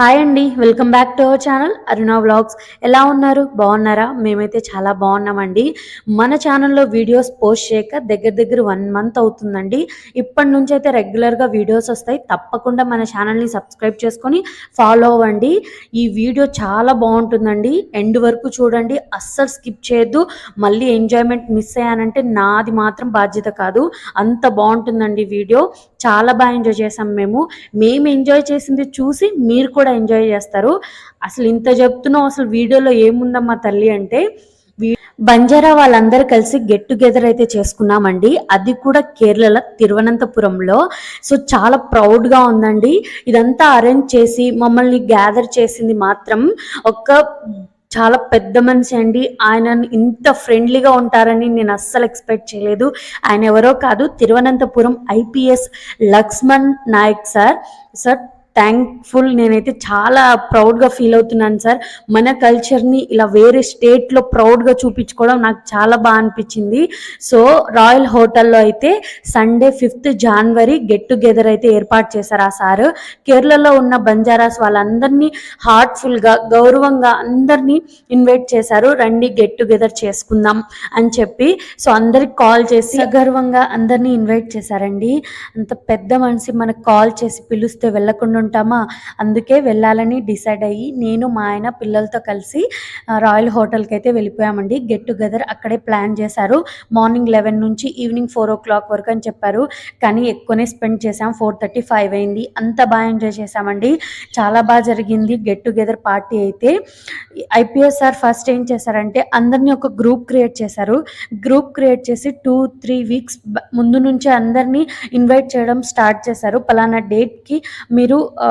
Hi అండి welcome back to our channel Aruna vlogs ఎలా ఉన్నారు? బాగున్నారా? మేమైతే చాలా బాగున్నామండి. మన ఛానల్లో వీడియోస్ పోస్ట్ చేయక దగ్గర దగ్గర వన్ మంత్ అవుతుందండి. ఇప్పటి నుంచి అయితే రెగ్యులర్గా వీడియోస్ వస్తాయి. తప్పకుండా మన ఛానల్ని సబ్స్క్రైబ్ చేసుకొని ఫాలో అవ్వండి. ఈ వీడియో చాలా బాగుంటుందండి. ఎండ్ వరకు చూడండి. అస్సలు స్కిప్ చేయొద్దు. మళ్ళీ ఎంజాయ్మెంట్ మిస్ అయ్యానంటే నాది మాత్రం బాధ్యత కాదు. అంత బాగుంటుందండి వీడియో చాలా బాగా ఎంజాయ్ చేసాం మేము. మేము ఎంజాయ్ చేసింది చూసి మీరు కూడా ఎంజాయ్ చేస్తారు. అసలు ఇంత చెప్తున్నాం అసలు వీడియోలో ఏముందమ్మా తల్లి అంటే బంజారా వాళ్ళందరూ కలిసి గెట్ టుగెదర్ అయితే చేసుకున్నామండి. అది కూడా కేరళ తిరువనంతపురంలో. సో చాలా ప్రౌడ్గా ఉందండి. ఇదంతా అరేంజ్ చేసి మమ్మల్ని గ్యాదర్ చేసింది మాత్రం ఒక చాలా పెద్ద మనిషి అండి. ఆయన ఇంత ఫ్రెండ్లీగా ఉంటారని నేను అస్సలు ఎక్స్పెక్ట్ చేయలేదు. ఆయన ఎవరో కాదు Thiruvananthapuram IPS Lakshman Nayak sir. Sir thankful నేనైతే చాలా ప్రౌడ్గా ఫీల్ అవుతున్నాను సార్ మన కల్చర్ని ఇలా వేరే స్టేట్లో ప్రౌడ్గా చూపించుకోవడం నాకు చాలా బాగా అనిపించింది. సో రాయల్ హోటల్లో అయితే సండే ఫిఫ్త్ జనవరి గెట్ టుగెదర్ అయితే ఏర్పాటు చేశారు ఆ సారు. కేరళలో ఉన్న బంజారాస్ వాళ్ళందరినీ హార్ట్ఫుల్గా గౌరవంగా అందరినీ ఇన్వైట్ చేశారు. రండి గెట్ టుగెదర్ చేసుకుందాం అని చెప్పి. సో అందరికి కాల్ చేసి గర్వంగా అందరినీ ఇన్వైట్ చేశారండి. అంత పెద్ద మనిషి మనకు కాల్ చేసి పిలిస్తే వెళ్ళకుండా ఉంటామా అందుకే వెళ్ళాలని డిసైడ్ అయ్యి నేను మా ఆయన పిల్లలతో కలిసి రాయల్ హోటల్కి అయితే వెళ్ళిపోయామండి. గెట్ టుగెదర్ అక్కడే ప్లాన్ చేశారు. మార్నింగ్ లెవెన్ నుంచి ఈవినింగ్ ఫోర్ ఓ క్లాక్ వరకు అని చెప్పారు. కానీ ఎక్కువనే స్పెండ్ చేసాం ఫోర్ థర్టీ ఫైవ్ అయింది. అంత బాగా ఎంజాయ్ చేసామండి చాలా బాగా జరిగింది. గెట్ టుగెదర్ పార్టీ అయితే. ఐపీఎస్ సార్ ఫస్ట్ ఏం చేశారంటే అందరినీ ఒక గ్రూప్ క్రియేట్ చేశారు. గ్రూప్ క్రియేట్ చేసి టూ త్రీ వీక్స్ ముందు నుంచే అందరినీ ఇన్వైట్ చేయడం స్టార్ట్ చేశారు. పలానా డేట్కి మీరు ఆ,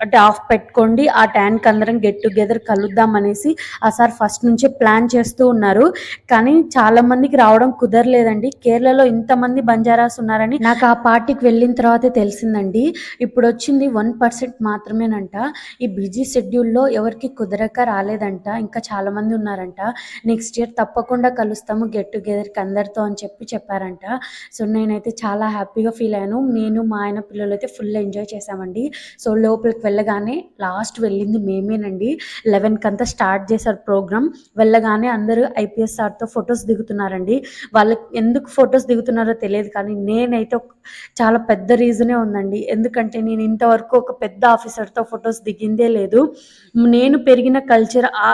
అంటే ఆఫ్ పెట్టుకోండి. ఆ ట్యాంక్ అందరం గెట్ టుగెదర్ కలుద్దాం అనేసి ఆ సార్ ఫస్ట్ నుంచే ప్లాన్ చేస్తూ ఉన్నారు. కానీ చాలా మందికి రావడం కుదరలేదండి. కేరళలో ఇంతమంది బంజారాస్ ఉన్నారని నాకు ఆ పార్టీకి వెళ్ళిన తర్వాతే తెలిసిందండి. ఇప్పుడు వచ్చింది వన్ పర్సెంట్ మాత్రమేనంట. ఈ బిజీ షెడ్యూల్లో ఎవరికి కుదరక రాలేదంట. ఇంకా చాలా మంది ఉన్నారంట. నెక్స్ట్ ఇయర్ తప్పకుండా కలుస్తాము గెట్ టుగెదర్కి అందరితో అని చెప్పి చెప్పారంట. సో నేనైతే చాలా హ్యాపీగా ఫీల్ అయ్యాను. నేను మా ఆయన పిల్లలు అయితే ఫుల్ ఎంజాయ్ చేశామండి. సో లోపలికి వెళ్ళగానే లాస్ట్ వెళ్ళింది మేమేనండి. లెవెన్కి అంతా స్టార్ట్ చేశారు ప్రోగ్రామ్ వెళ్ళగానే అందరూ ఐపీఎస్ సార్తో ఫొటోస్ దిగుతున్నారండి. వాళ్ళకి ఎందుకు ఫొటోస్ దిగుతున్నారో తెలియదు కానీ నేనైతే చాలా పెద్ద రీజనే ఉందండి. ఎందుకంటే నేను ఇంతవరకు ఒక పెద్ద ఆఫీసర్తో ఫొటోస్ దిగిందే లేదు. నేను పెరిగిన కల్చర్ ఆ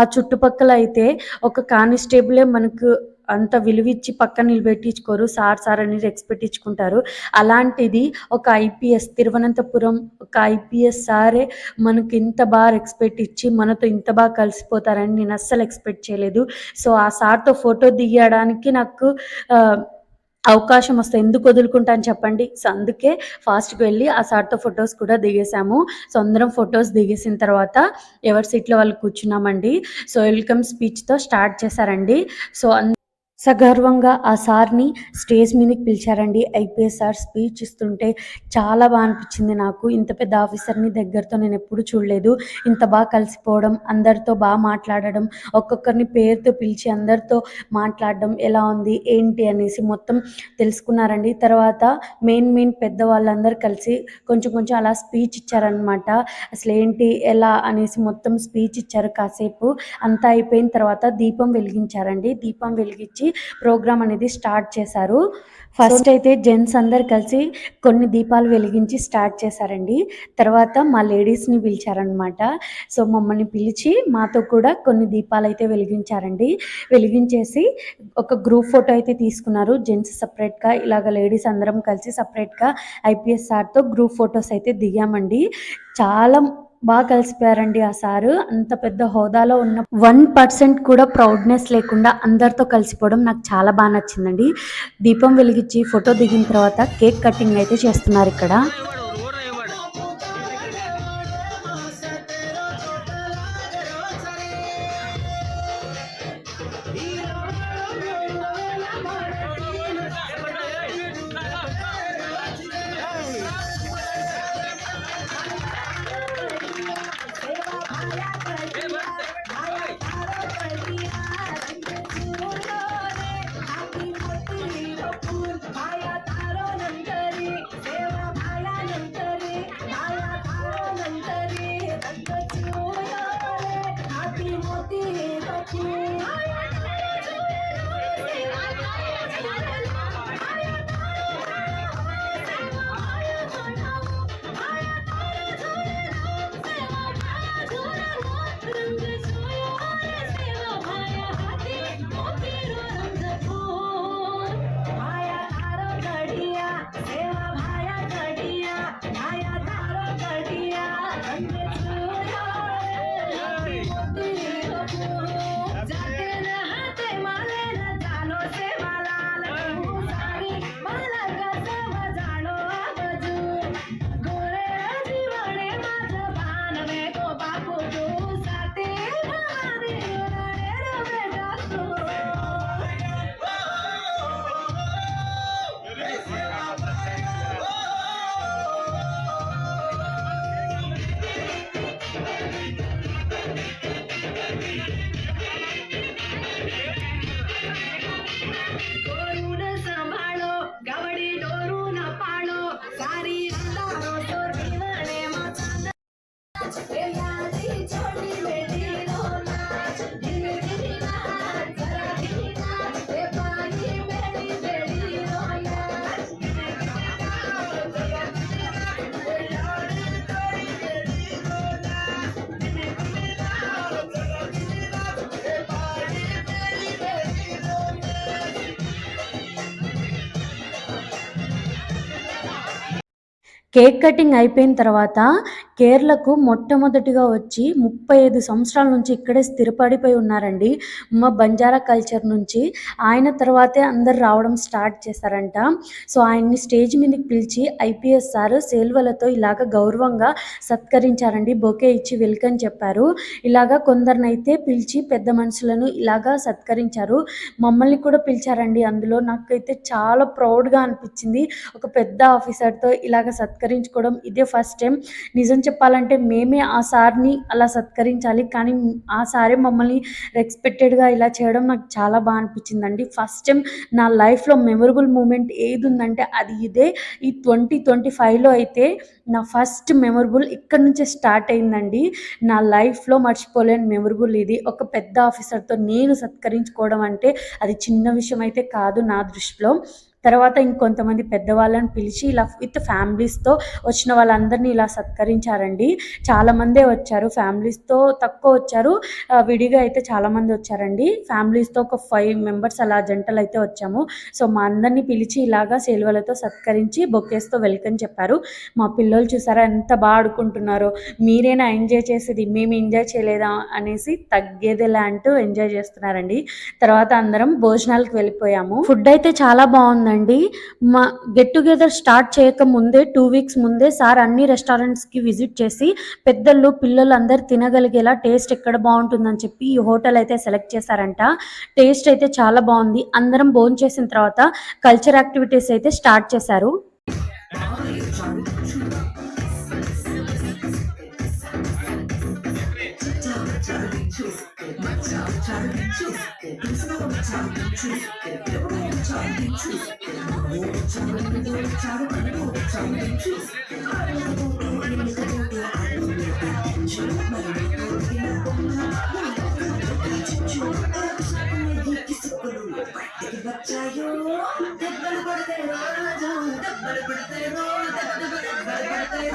ఆ చుట్టుపక్కల అయితే ఒక కానిస్టేబులే మనకు అంత విలువిచ్చి పక్కన నిలబెట్టించుకోరు. సార్ సార్ అని రెస్పెక్ట్ ఇచ్చుకుంటారు అలాంటిది ఒక ఐపీఎస్ తిరువనంతపురం ఒక ఐపీఎస్ సారే మనకి ఇంత బాగా రెస్పెక్ట్ ఇచ్చి మనతో ఇంత బాగా కలిసిపోతారని నేను అస్సలు ఎక్స్పెక్ట్ చేయలేదు. సో ఆ సార్తో ఫోటో దిగడానికి నాకు అవకాశం వస్తే ఎందుకు వదులుకుంటాను చెప్పండి. సో అందుకే ఫాస్ట్కి వెళ్ళి ఆ సార్తో ఫొటోస్ కూడా దిగేసాము సో అందరం ఫొటోస్ దిగేసిన తర్వాత ఎవరి సీట్లో వాళ్ళు కూర్చున్నామండి. సో వెల్కమ్ స్పీచ్తో స్టార్ట్ చేశారండి. సో అందరూ సగర్వంగా ఆ సార్ని స్టేజ్ మీదకి పిలిచారండి. ఐపీఎస్ సార్ స్పీచ్ ఇస్తుంటే చాలా బాగా అనిపించింది నాకు. ఇంత పెద్ద ఆఫీసర్ని దగ్గరతో నేను ఎప్పుడు చూడలేదు. ఇంత బాగా కలిసిపోవడం అందరితో బాగా మాట్లాడడం ఒక్కొక్కరిని పేరుతో పిలిచి అందరితో మాట్లాడడం ఎలా ఉంది ఏంటి అనేసి మొత్తం తెలుసుకున్నారండి. తర్వాత మెయిన్ మెయిన్ పెద్ద వాళ్ళందరూ కలిసి కొంచెం కొంచెం అలా స్పీచ్ ఇచ్చారనమాట అసలు ఏంటి ఎలా అనేసి మొత్తం స్పీచ్ ఇచ్చారు కాసేపు. అంతా అయిపోయిన తర్వాత దీపం వెలిగించారండి. దీపం వెలిగించి ప్రోగ్రామ్ అనేది స్టార్ట్ చేశారు. ఫస్ట్ అయితే జెంట్స్ అందరు కలిసి కొన్ని దీపాలు వెలిగించి స్టార్ట్ చేశారండి. తర్వాత మా లేడీస్ని పిలిచారనమాట సో మమ్మల్ని పిలిచి మాతో కూడా కొన్ని దీపాలు అయితే వెలిగించారండి. వెలిగించేసి ఒక గ్రూప్ ఫోటో అయితే తీసుకున్నారు. జెంట్స్ సపరేట్గా ఇలాగ లేడీస్ అందరం కలిసి సపరేట్గా ఐపీఎస్ సార్తో గ్రూప్ ఫొటోస్ అయితే దిగామండి. చాలా బాగా కలిసిపోయారండి ఆ సారు. అంత పెద్ద హోదాలో ఉన్న వన్ పర్సెంట్ కూడా ప్రౌడ్నెస్ లేకుండా అందరితో కలిసిపోవడం నాకు చాలా బాగా నచ్చిందండి. దీపం వెలిగించి ఫోటో దిగిన తర్వాత కేక్ కటింగ్ అయితే చేస్తున్నారు ఇక్కడ. కేక్ కటింగ్ అయిపోయిన తర్వాత కేరళకు మొట్టమొదటిగా వచ్చి ముప్పై ఐదు సంవత్సరాల నుంచి ఇక్కడే స్థిరపడిపోయి ఉన్నారండి. మా బంజారా కల్చర్ నుంచి ఆయన తర్వాతే అందరు రావడం స్టార్ట్ చేశారంట. సో ఆయన్ని స్టేజ్ మీదకి పిలిచి ఐపీఎస్ సార్ సేల్వలతో ఇలాగ గౌరవంగా సత్కరించారండి. బొకే ఇచ్చి వెల్కమ్ చెప్పారు. ఇలాగా కొందరినైతే పిలిచి పెద్ద మనుషులను ఇలాగా సత్కరించారు. మమ్మల్ని కూడా పిలిచారండి అందులో. నాకైతే చాలా ప్రౌడ్గా అనిపించింది. ఒక పెద్ద ఆఫీసర్తో ఇలాగ సత్కరించుకోవడం. ఇదే ఫస్ట్ టైం నిజం చెప్పాలంటే మేమే ఆ సార్ని అలా సత్కరించాలి. కానీ ఆ సారే మమ్మల్ని రెస్పెక్టెడ్గా ఇలా చేయడం నాకు చాలా బాగా అనిపించిందండి. ఫస్ట్ టైం నా లైఫ్లో మెమరబుల్ మూమెంట్ ఏది ఉందంటే అది ఇదే. ఈ ట్వంటీ ట్వంటీ ఫైవ్లో అయితే నా ఫస్ట్ మెమరబుల్ ఇక్కడ నుంచే స్టార్ట్ అయిందండి. నా లైఫ్లో మర్చిపోలేని మెమరబుల్ ఇది. ఒక పెద్ద ఆఫీసర్తో నేను సత్కరించుకోవడం అంటే అది చిన్న విషయం అయితే కాదు నా దృష్టిలో. తర్వాత ఇంకొంతమంది పెద్దవాళ్ళని పిలిచి ఇలా విత్ ఫ్యామిలీస్తో వచ్చిన వాళ్ళందరినీ ఇలా సత్కరించారండి. చాలామందే వచ్చారు ఫ్యామిలీస్తో తక్కువ వచ్చారు. విడిగా అయితే చాలామంది వచ్చారండి. ఫ్యామిలీస్తో ఒక ఫైవ్ మెంబర్స్ అలా జంటలు అయితే వచ్చాము. సో మా అందరినీ పిలిచి ఇలాగా సేల్వలతో సత్కరించి బొకేస్తో వెల్కమ్ చెప్పారు. మా పిల్లలు చూసారా ఎంత బాగా ఆడుకుంటున్నారో. మీరేనా ఎంజాయ్ చేసేది? మేము ఎంజాయ్ చేయలేదా? అనేసి తగ్గేదేలా అంటూ ఎంజాయ్ చేస్తున్నారండి. తర్వాత అందరం భోజనాలకు వెళ్ళిపోయాము. ఫుడ్ అయితే చాలా బాగుందండి. మా గెట్ టుగెదర్ స్టార్ట్ చేయక ముందే టూ వీక్స్ ముందే సార్ అన్ని రెస్టారెంట్స్కి విజిట్ చేసి పెద్దలు పిల్లలు అందరు తినగలిగేలా టేస్ట్ ఎక్కడ బాగుంటుందని చెప్పి ఈ హోటల్ అయితే సెలెక్ట్ చేశారంట. టేస్ట్ అయితే చాలా బాగుంది. అందరం భోజనం చేసిన తర్వాత కల్చర్ యాక్టివిటీస్ అయితే స్టార్ట్ చేశారు. 추스크 수박은 참 추스크 배고픈 참 추스크 오 참은 또 자로 가고 참 추스크 그리고 우리가 모두 아름답게 주말에 우리가 뭔가 우리가 집중 우리의 기습으로 내게 맞자요. 대발을 걸대로 대발을 걸대로 대발을 걸대로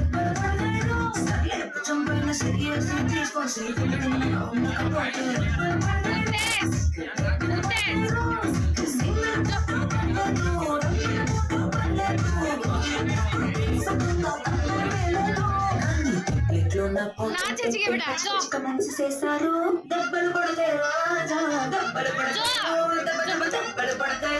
ఉత్తేజ్ దెబ్బలు పడతాయి దెబ్బలు పడతాయి దెబ్బలు పడతాయి దెబ్బలు పడతాయి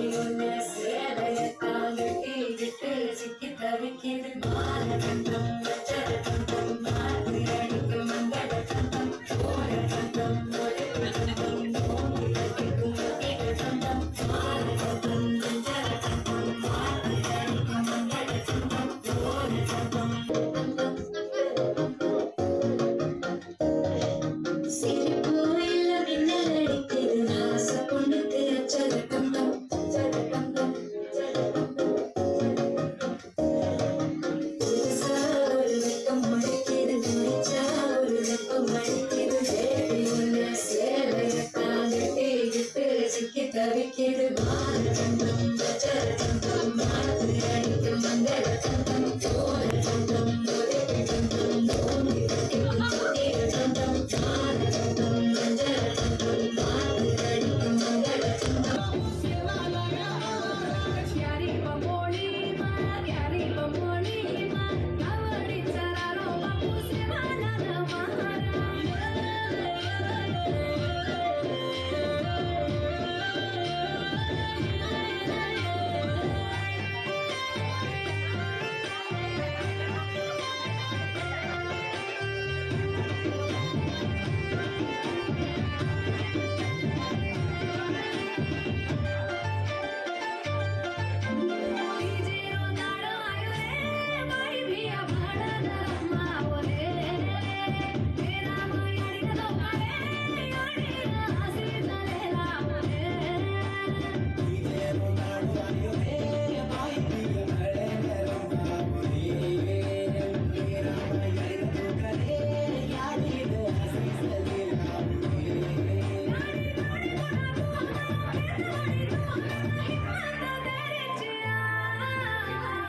Thank you.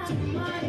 Come on,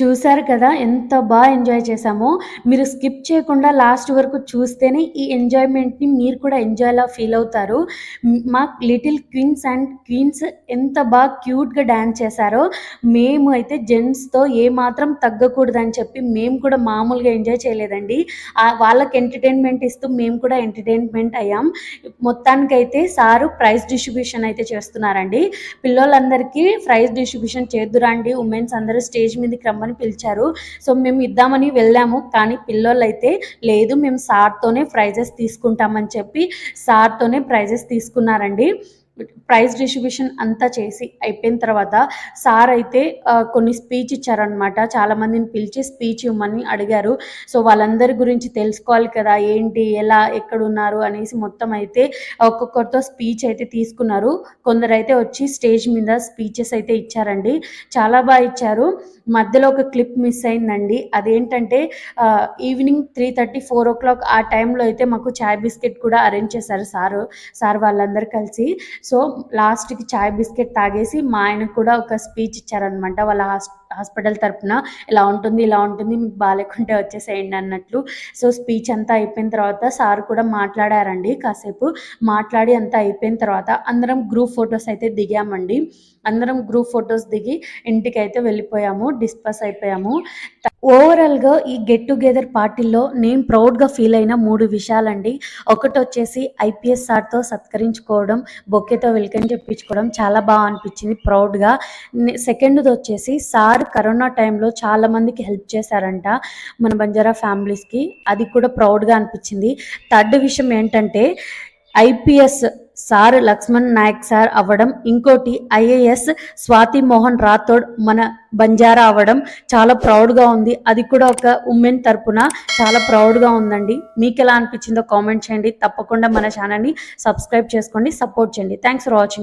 చూశారు కదా ఎంత బాగా ఎంజాయ్ చేశామో. మీరు స్కిప్ చేయకుండా లాస్ట్ వరకు చూస్తేనే ఈ ఎంజాయ్మెంట్ని మీరు కూడా ఎంజాయ్లా ఫీల్ అవుతారు. మా లిటిల్ క్వీన్స్ అండ్ క్వీన్స్ ఎంత బాగా క్యూట్గా డ్యాన్స్ చేశారో. మేము అయితే జెంట్స్తో ఏ మాత్రం తగ్గకూడదని చెప్పి మేము కూడా మామూలుగా ఎంజాయ్ చేయలేదండి. వాళ్ళకి ఎంటర్టైన్మెంట్ ఇస్తూ మేము కూడా ఎంటర్టైన్మెంట్ అయ్యాం. మొత్తానికైతే సారు ప్రైజ్ డిస్ట్రిబ్యూషన్ అయితే చేస్తున్నారండి. పిల్లలందరికీ ప్రైజ్ డిస్ట్రిబ్యూషన్ చేద్దురండి. ఉమెన్స్ అందరూ స్టేజ్ మీదకి రమ్మని పిలిచారు. సో మేము ఇద్దామని వెళ్ళాము. కానీ పిల్లోళ్ళు అయితే లేదు మేము సార్తోనే ప్రైజెస్ తీసుకుంటామని చెప్పి సార్తోనే ప్రైజెస్ తీసుకున్నారండి. ప్రైజ్ డిస్ట్రిబ్యూషన్ అంతా చేసి అయిపోయిన తర్వాత సార్ అయితే కొన్ని స్పీచ్ ఇచ్చారనమాట చాలామందిని పిలిచి స్పీచ్ ఇవ్వమని అడిగారు. సో వాళ్ళందరి గురించి తెలుసుకోవాలి కదా ఏంటి ఎలా ఎక్కడున్నారు అనేసి మొత్తం అయితే ఒక్కొక్కరితో స్పీచ్ అయితే తీసుకున్నారు. కొందరు అయితే వచ్చి స్టేజ్ మీద స్పీచెస్ అయితే ఇచ్చారండి. చాలా బాగా ఇచ్చారు. మధ్యలో ఒక క్లిప్ మిస్ అయిందండి. అదేంటంటే evening three thirty four o'clock ఆ టైంలో అయితే మాకు చాయ్ బిస్కెట్ కూడా అరేంజ్ చేశారు సారు సార్ వాళ్ళందరూ కలిసి. సో లాస్ట్కి చాయ్ బిస్కెట్ తాగేసి మా ఆయన కూడా ఒక స్పీచ్ ఇచ్చారనమాట వాళ్ళ హాస్ హాస్పిటల్ తరఫున ఇలా ఉంటుంది ఇలా ఉంటుంది మీకు బాగాలేకుంటే వచ్చేసేయండి అన్నట్లు. సో స్పీచ్ అంతా అయిపోయిన తర్వాత సార్ కూడా మాట్లాడారండి. కాసేపు మాట్లాడి అంతా అయిపోయిన తర్వాత అందరం గ్రూప్ ఫొటోస్ అయితే దిగామండి. అందరం గ్రూప్ ఫొటోస్ దిగి ఇంటికి అయితే వెళ్ళిపోయాము డిస్పస్ అయిపోయాము. ఓవరాల్గా ఈ గెట్ టుగెదర్ పార్టీలో నేను ప్రౌడ్గా ఫీల్ అయిన మూడు విషయాలండి. ఒకటి వచ్చేసి ఐపీఎస్ సార్తో సత్కరించుకోవడం బొక్కెతో వెల్కమ్ చెప్పించుకోవడం చాలా బాగా అనిపించింది ప్రౌడ్గా. సెకండ్ది వచ్చేసి సార్ కరోనా టైంలో చాలా మందికి హెల్ప్ చేశారంట మన బంజారా ఫ్యామిలీస్కి అది కూడా ప్రౌడ్గా అనిపించింది. థర్డ్ విషయం ఏంటంటే IPS sir Lakshman Nayak sir అవ్వడం ఇంకోటి ఐఏఎస్ స్వాతి మోహన్ రాథోడ్ మన బంజారా అవ్వడం చాలా ప్రౌడ్గా ఉంది. అది కూడా ఒక ఉమెన్ తరపున చాలా ప్రౌడ్గా ఉందండి. మీకు ఎలా అనిపించిందో కామెంట్ చేయండి. తప్పకుండా మన ఛానల్ని సబ్స్క్రైబ్ చేసుకోండి సపోర్ట్ చేయండి. Thanks for watching